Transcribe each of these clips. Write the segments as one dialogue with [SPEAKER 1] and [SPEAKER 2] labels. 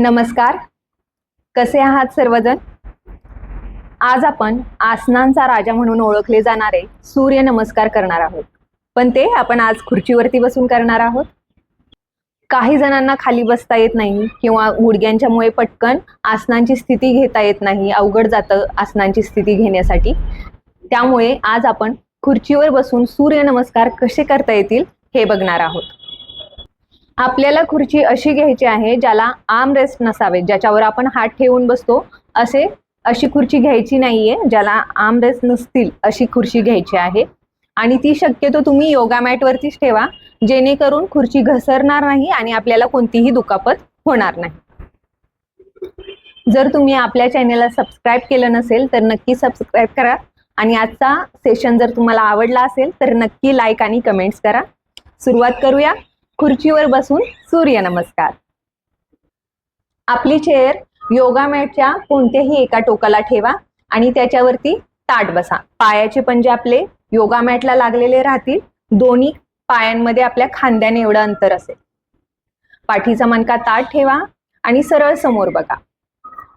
[SPEAKER 1] नमस्कार. कसे आहात सर्वजण? आज आपण आसनांचा राजा म्हणून ओळखले जाणारे सूर्य नमस्कार करणार आहोत. पण ते आपण आज खुर्चीवरती बसून करणार आहोत. काही जणांना खाली बसता येत नाही किंवा गुडघ्यांच्यामुळे पटकन आसनांची स्थिती घेता येत नाही अवघड जातं आसनांची स्थिती घेण्यासाठी. त्यामुळे आज आपण खुर्चीवर बसून सूर्य नमस्कार कसे करता येतील हे बघणार आहोत. आपल्याला खुर्ची अशी घ्यायची आहे ज्याला आर्म रेस्ट नसावे ज्याच्यावर आपण हात ठेवून बसतो असे अशी खुर्ची घ्यायची नाहीये ज्याला आर्म रेस्ट नसतील अशी खुर्ची घ्यायची आहे. आणि ती शक्यतो तुम्ही योगा मॅट वरतीच ठेवा जेणेकरून खुर्ची घसरणार नाही आणि आपल्याला कोणतीही दुखापत होणार नाही. जर तुम्ही आपल्या चॅनेलला सबस्क्राईब केलं नसेल तर नक्की सबस्क्राईब करा. आणि आजचा सेशन जर तुम्हाला आवडला असेल तर नक्की लाईक आणि कमेंट्स करा. सुरुवात करूया. खुर्चीवर बसून सूर्य नमस्कार आपली चेअर योगा मॅटच्या कोणत्याही एका टोकाला ठेवा आणि त्याच्यावरती ताट बसा. पायाचे पंजे आपले योगा मॅटला लागलेले राहतील. दोन्ही पायांमध्ये आपल्या खांद्याने एवढं अंतर असेल. पाठीचा मणका ताट ठेवा आणि सरळ समोर बघा.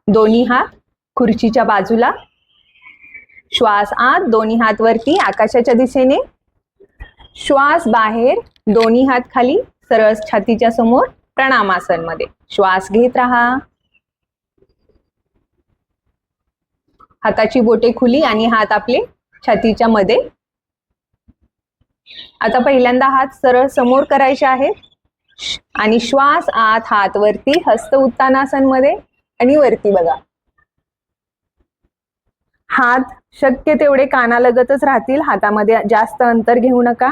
[SPEAKER 1] दोन्ही हात खुर्चीच्या बाजूला. श्वास आत दोन्ही हात वरती आकाशाच्या दिशेने. श्वास बाहेर दोन्ही हात खाली. सरळ छातीच्या समोर प्रणामासनमध्ये श्वास घेत राहा. हाताची बोटे खुली आणि हात आपले छातीच्या मध्ये. आता पहिल्यांदा हात सरळ समोर करायचे आहेत. आणि श्वास आत हात वरती हस्त उत्तानासनमध्ये आणि वरती बघा. हात शक्य तेवढे कानालगतच राहतील. हातामध्ये जास्त अंतर घेऊ नका.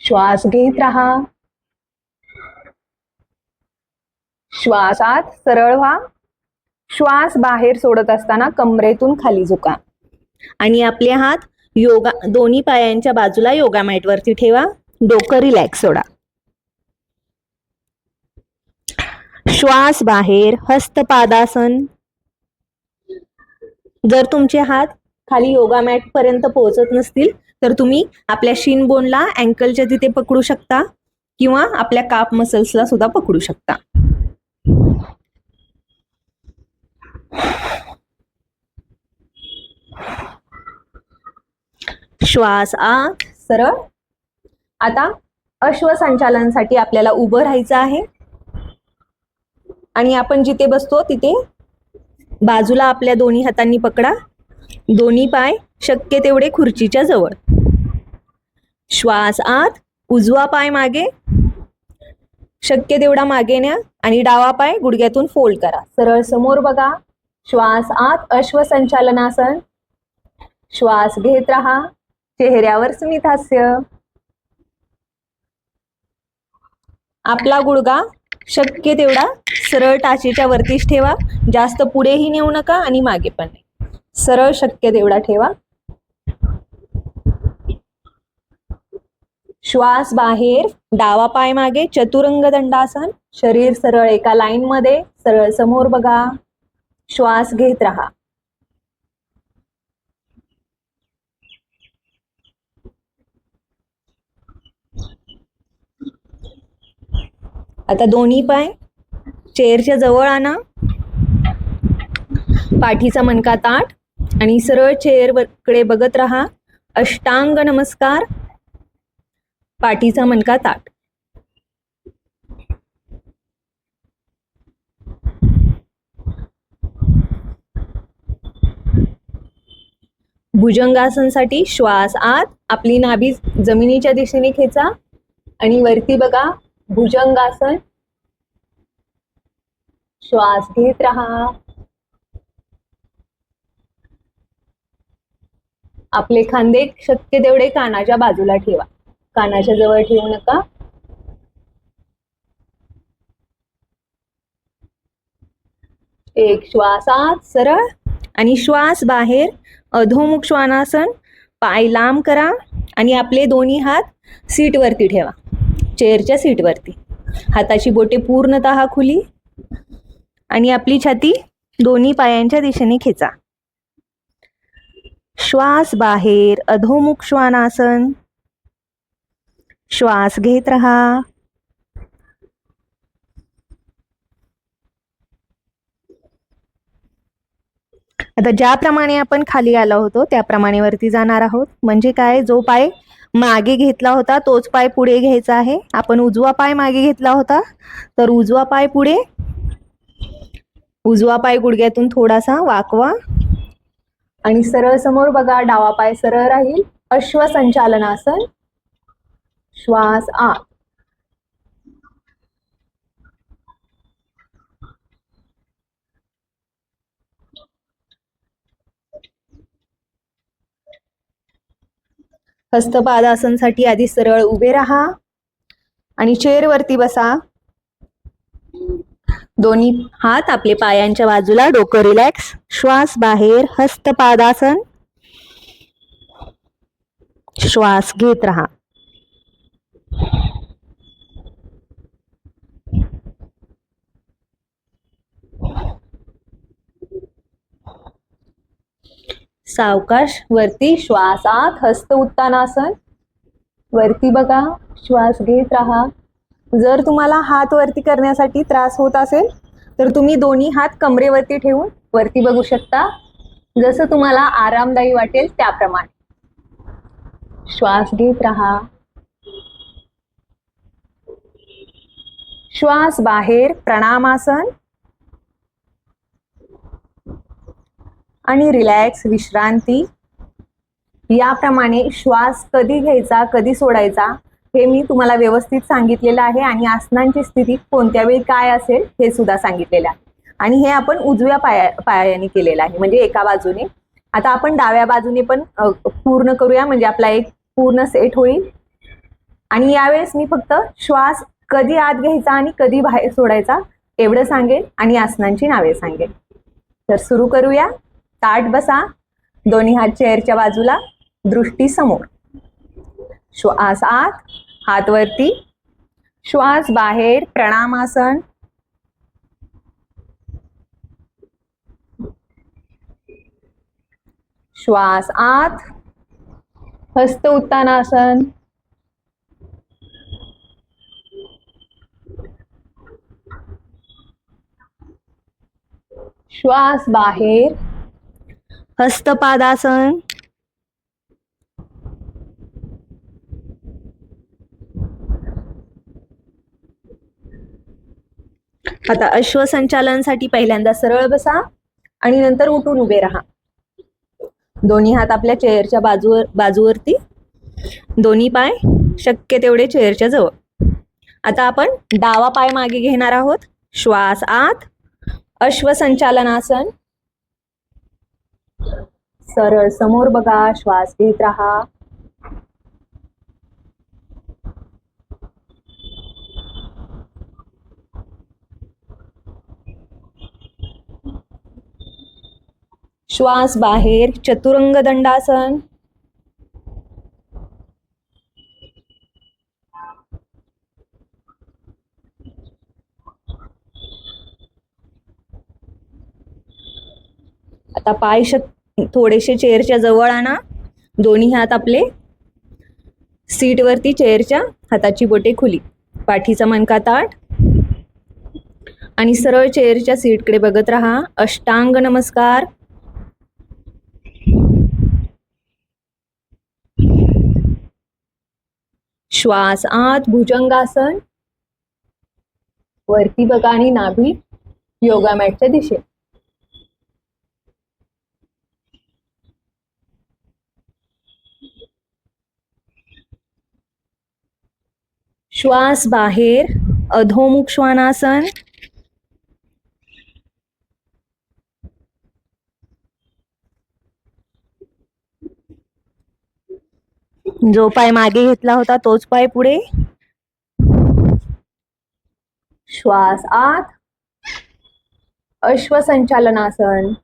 [SPEAKER 1] श्वास घेत राहा. श्वासात सरळ व्हा. श्वास बाहेर सोडत असताना कमरेतून खाली झुका. आणि आपले हात योगा दोन्ही पायांच्या बाजूला योगा मॅट वरती ठेवा. डोकं रिलॅक्स सोडा. श्वास बाहेर हस्तपादासन. जर तुमचे हात खाली योगा मॅट पर्यंत पोहोचत नसतील तर तुम्ही आपल्या शिन बोनला अँकलच्या तिथे पकडू शकता किंवा आपल्या काप मसल्सला सुद्धा पकडू शकता. श्वास आत सरळ. आता अश्वसंचालनसाठी आपल्याला उभं राहायचं आहे. आणि आपण जिथे बसतो तिथे बाजूला आपल्या दोन्ही हातांनी पकडा. दोन्ही पाय शक्य तेवढे खुर्चीच्या जवळ. श्वास आत उजवा पाय मागे. शक्य तेवढा मागे न्या आणि डावा पाय गुडघ्यातून फोल्ड करा. सरळ समोर बघा. श्वास आत अश्वसंचालनासन. श्वास घेत राहा. चेहऱ्यावर स्मित हास्य आपला गुडगा शक्य तेवढा सरळ टाचेच्या वरतीच ठेवा. जास्त पुढेही नेऊ नका आणि मागे पण सरळ शक्य तेवढा ठेवा. श्वास बाहेर डावा पाय मागे चतुरंग दंडासन शरीर सरळ एका लाईन मध्ये सरळ समोर बघा. श्वास घेत राहा. आता दोन्ही पाय चेअरच्या जवळ आणा. पाठीचा मनका ताट. आणि सरळ चेअरकडे बघत राहा. अष्टांग नमस्कार. पाठीचा मणका ताट. भुजंगासनसाठी श्वास आत. आपली नाभी जमिनीच्या दिशेने खेचा. आणि वरती बघा. भुजंगासन. श्वास घेत राहा. आपले खांदे शक्य तेवढे कानाच्या बाजूला ठेवा. कानाच्या जवळ ठेवू नका. एक श्वासात सरळ. आणि श्वास बाहेर. अधोमुख श्वानासन. पाय लांब करा आणि आपले दोन्ही हात सीट वरती ठेवा. चेअरच्या सीटवरती. हाताची बोटे पूर्णतः खुली. आणि आपली छाती दोन्ही पायांच्या दिशेने खेचा. श्वास बाहेर अधोमुख श्वानासन. श्वास घेत रहा. आता ज्याप्रमाणे आपण खाली आलो होतो त्याप्रमाणे वरती जाणार आहोत. म्हणजे काय? जो पाय मागे घेतला होता तोच पाय पुढे घ्यायचा आहे. आपण उजवा पाय मागे घेतला होता तर उजवा पाय पुढे उजवा पाय गुडघ्यातून थोडासा वाकवा. आणि सरळ समोर बघा डावा पाय सरळ राहील. अश्वसंचालनासन श्वास आत. हस्तपादासनसाठी आधी सरळ उभे राहा आणि चेअर वरती बसा. दोन्ही हात आपले पायांच्या बाजूला डोकं रिलॅक्स श्वास बाहेर हस्तपादासन. श्वास घेत राहा. सावकाश वरती श्वासात हस्त उत्तानासन. वरती बघा श्वास घेत राहा. जर तुम्हाला हात वरती करण्यासाठी त्रास होत असेल तर तुम्ही दोन्ही हात कमरेवरती ठेवून वरती बघू शकता. जसं तुम्हाला आरामदायी वाटेल त्याप्रमाणे. श्वास घेत राहा. श्वास बाहेर प्रणामासन. आणि रिलॅक्स विश्रांती. याप्रमाणे श्वास कधी घ्यायचा कधी सोडायचा हे मी तुम्हाला व्यवस्थित सांगितलेलं आहे आणि आसनांची स्थिती कोणत्या वेळी काय असेल हे सुद्धा सांगितलेलं आहे. आणि हे आपण उजव्या पाया पायाने केलेलं आहे म्हणजे एका बाजूने. आता आपण डाव्या बाजूने पण पूर्ण करूया म्हणजे आपला एक पूर्ण सेट होईल. आणि यावेळेस मी फक्त श्वास कधी आत घ्यायचा आणि कधी बाहेर सोडायचा एवढं सांगेन आणि आसनांची नावे सांगेन. तर सुरू करूया. ताट बसा. दोन्ही हात चेअरच्या बाजूला. दृष्टी समोर. श्वास आत हात वरती. श्वास बाहेर प्रणामासन. श्वास आत हस्त उत्तानासन श्वास बाहेर हस्तपादासन आता अश्वसंचालनसाठी पहिल्यांदा सरळ बसा आणि नंतर उठून उभे राहा. दोन्ही हात आपल्या चेअरच्या बाजूवर बाजूवरती. दोन्ही पाय शक्य तेवढे चेअरच्या जवळ. आता आपण डावा पाय मागे घेणार आहोत. श्वास आत. अश्वसंचालनासन. सरळ समोर बघा. श्वास घेत राहा. श्वास बाहेर चतुरंग दंडासन. आता पाय थोडेसे चेअरच्या जवळ आणा. दोन्ही हात आपले. सीट वरती चेअरच्या हाताची बोटे खुली. पाठीचा मनका ताट आणि सरळ चेअरच्या सीटकडे बघत राहा. अष्टांग नमस्कार. श्वास आत भुजंगासन. वरती बघा आणि नाभी योगा मॅटच्या दिशे. श्वास बाहेर अधोमुख श्वानासन. जो पाय मागे घेतला होता तोच पाय पुढे. श्वास आत. अश्वसंचालनासन.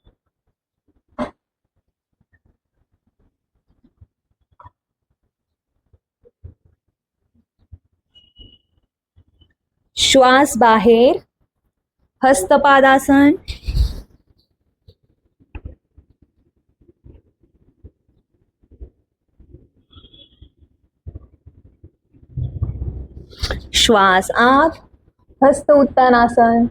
[SPEAKER 1] श्वास बाहेर. हस्तपादासन. श्वास आत हस्त उत्तानासन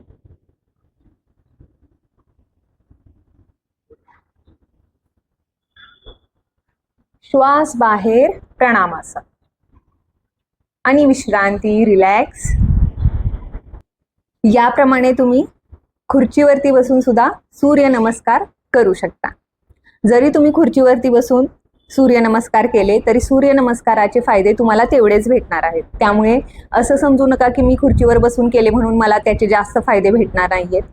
[SPEAKER 1] श्वास बाहेर प्रणामासन. आणि विश्रांती रिलॅक्स. याप्रमाणे तुम्ही खुर्चीवरती बसून सुद्धा सूर्य नमस्कार करू शकता. जरी तुम्ही खुर्चीवरती बसून सूर्यनमस्कार केले तरी सूर्यनमस्काराचे फायदे तुम्हाला तेवढेच भेटणार आहेत. त्यामुळे असं समजू नका की मी खुर्चीवर बसून केले म्हणून मला त्याचे जास्त फायदे भेटणार नाहीयेत.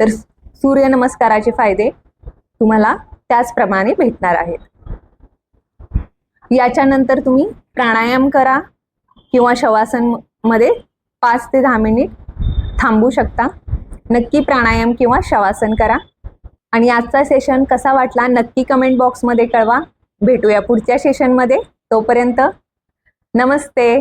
[SPEAKER 1] तर सूर्यनमस्काराचे फायदे तुम्हाला त्याचप्रमाणे भेटणार आहेत. याच्यानंतर तुम्ही प्राणायाम करा किंवा शवासनमध्ये पाच ते दहा मिनिट थांबू शकता. नक्की प्राणायाम किंवा शवासन करा. आणि आजचा सेशन कसा वाटला नक्की कमेंट बॉक्समध्ये कळवा. भेटूया पुढच्या सेशनमध्ये तोपर्यंत नमस्ते.